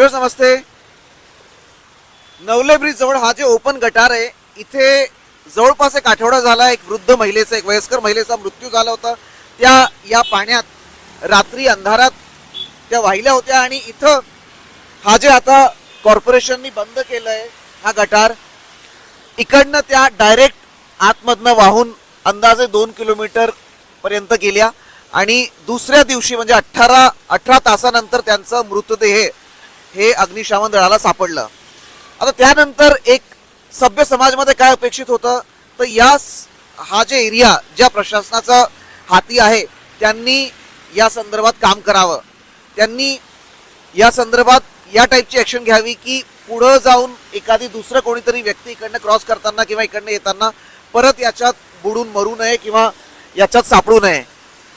Viewers नमस्ते. Navale bridge जवळ हा जे ओपन गटार आहे इथे जवळपास एक आठवडा झाला एक वृद्ध महिलेचा एक वयस्कर महिलेचा मृत्यू झाला होता. त्या या पाण्यात रात्री अंधारात त्या वाहिल्या होत्या आणि इथं हा जे आता कॉर्पोरेशननी बंद केलंय हा गटार इकडनं त्या डायरेक्ट आतमधनं वाहून अंदाजे दोन किलोमीटर पर्यंत गेल्या. आणि दुसऱ्या दिवशी म्हणजे अठरा अठरा तासानंतर त्यांचं मृतदेह हे अग्निशामन दळाला सापडलं. आता त्यानंतर एक सभ्य समाजमध्ये काय अपेक्षित होतं? तर या हा जे एरिया ज्या प्रशासनाचा हाती आहे त्यांनी या संदर्भात काम करावं. त्यांनी या संदर्भात या टाईपची ॲक्शन घ्यावी की पुढं जाऊन एखादी दुसरं कोणीतरी व्यक्ती इकडनं क्रॉस करताना किंवा इकडनं येताना परत याच्यात बुडून मरू नये किंवा याच्यात सापडू नये.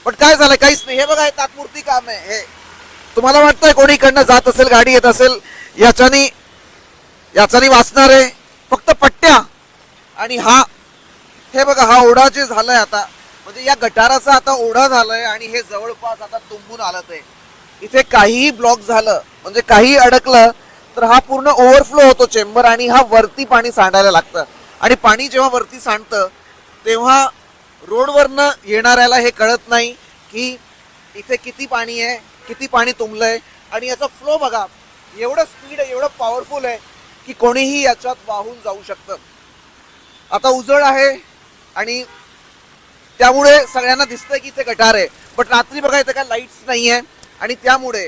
पण काय झालं? काहीच नाही हे बघा हे तात्पुरती काम आहे. हे तुम्हाला वाटतंय कोणीकडनं जात असेल गाडी येत असेल? याच्यानी याच्यानी वाचणार आहे फक्त पट्ट्या. आणि हा हे बघा हा ओढा जे झालाय आता म्हणजे या गटाराचा आता ओढा झालाय आणि हे जवळपास आता तुंबून आलं ते इथे काहीही ब्लॉक झालं म्हणजे काही अडकलं तर हा पूर्ण ओव्हरफ्लो होतो चेंबर आणि हा वरती पाणी सांडायला लागतं. आणि पाणी जेव्हा वरती सांडतं तेव्हा रोडवरनं येणाऱ्याला हे कळत नाही की इथे किती पाणी आहे किती पाणी तुंबलंय. आणि याचा फ्लो बघा एवढं स्पीड आहे एवढं पॉवरफुल आहे की कोणीही याच्यात वाहून जाऊ शकतं. आता उजळ आहे आणि त्यामुळे सगळ्यांना दिसतंय की इथे गटार आहे. पण रात्री बघा इथे काय लाईट्स नाही आहे आणि त्यामुळे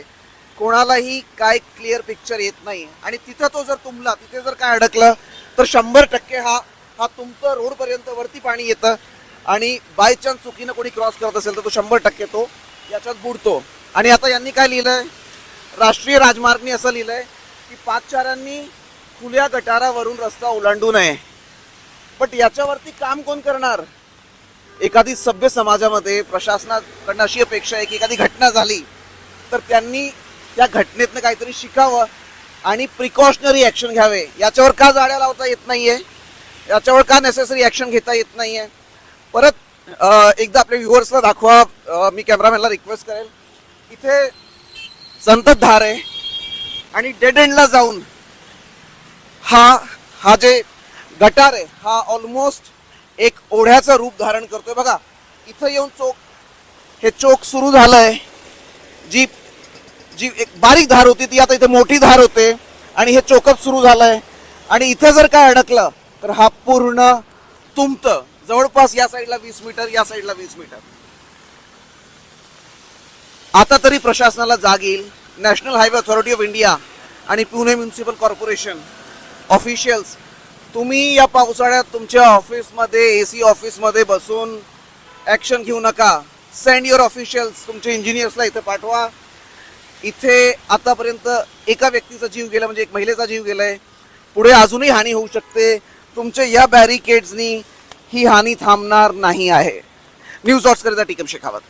कोणालाही काय क्लिअर पिक्चर येत नाही. आणि तिथं तो जर तुंबला तिथे जर काय अडकलं तर शंभर टक्के हा हा तुमचं रोडपर्यंत वरती पाणी येतं. आणि बाय चान्स चुकीनं कोणी क्रॉस करत असेल तर तो शंभर टक्के तो याच्यात बुडतो. आणि आता यांनी काय लिहिलंय? राष्ट्रीय राजमार्गनी असं लिहिलंय की पादचाऱ्यांनी खुल्या गटारावरून रस्ता ओलांडू नये. बट याच्यावरती काम कोण करणार? एखादी सभ्य समाजामध्ये प्रशासनाकडनं अशी अपेक्षा आहे की एखादी घटना झाली तर त्यांनी त्या घटनेतनं काहीतरी शिकावं आणि प्रिकॉशनरी ॲक्शन घ्यावे. याच्यावर का जाड्या लावता येत नाही आहे याच्यावर का नेसेसरी ॲक्शन घेता येत नाही आहे परत एकदा आपल्या व्ह्युअर्सला दाखवा. मी कॅमेरामॅनला रिक्वेस्ट करेल. इथे संततधार आहे आणि डेड एंडला जाऊन हा हा जे गटार आहे हा ऑलमोस्ट एक ओढ्याचं रूप धारण करतोय. बघा इथं येऊन चोक हे चोक सुरू झालंय. जी जी एक बारीक धार होती ती आता इथे मोठी धार होते आणि हे चोकअप सुरू झालंय. आणि इथे जर काय अडकलं तर हा पूर्ण तुमत. जवळपास या साईडला वीस मीटर या साईडला वीस मीटर आता तरी प्रशासनाला जाग येईल. National highway authority of India आणि पुणे म्युन्सिपल कॉर्पोरेशन ऑफिशियल्स तुम्ही या पावसाळ्यात तुमच्या ऑफिसमध्ये ए सी ऑफिसमध्ये बसून ॲक्शन घेऊ नका. सेंड युअर ऑफिशियल्स तुमच्या इंजिनियर्सला इथे पाठवा. इथे आतापर्यंत एका व्यक्तीचा जीव गेला म्हणजे एक महिलेचा जीव गेला आहे पुढे अजूनही हानी होऊ शकते. तुमच्या या बॅरिकेड्सनी ही हानी थांबणार नाही आहे. न्यूज डॉट्सकरिता टिकम शेखावत.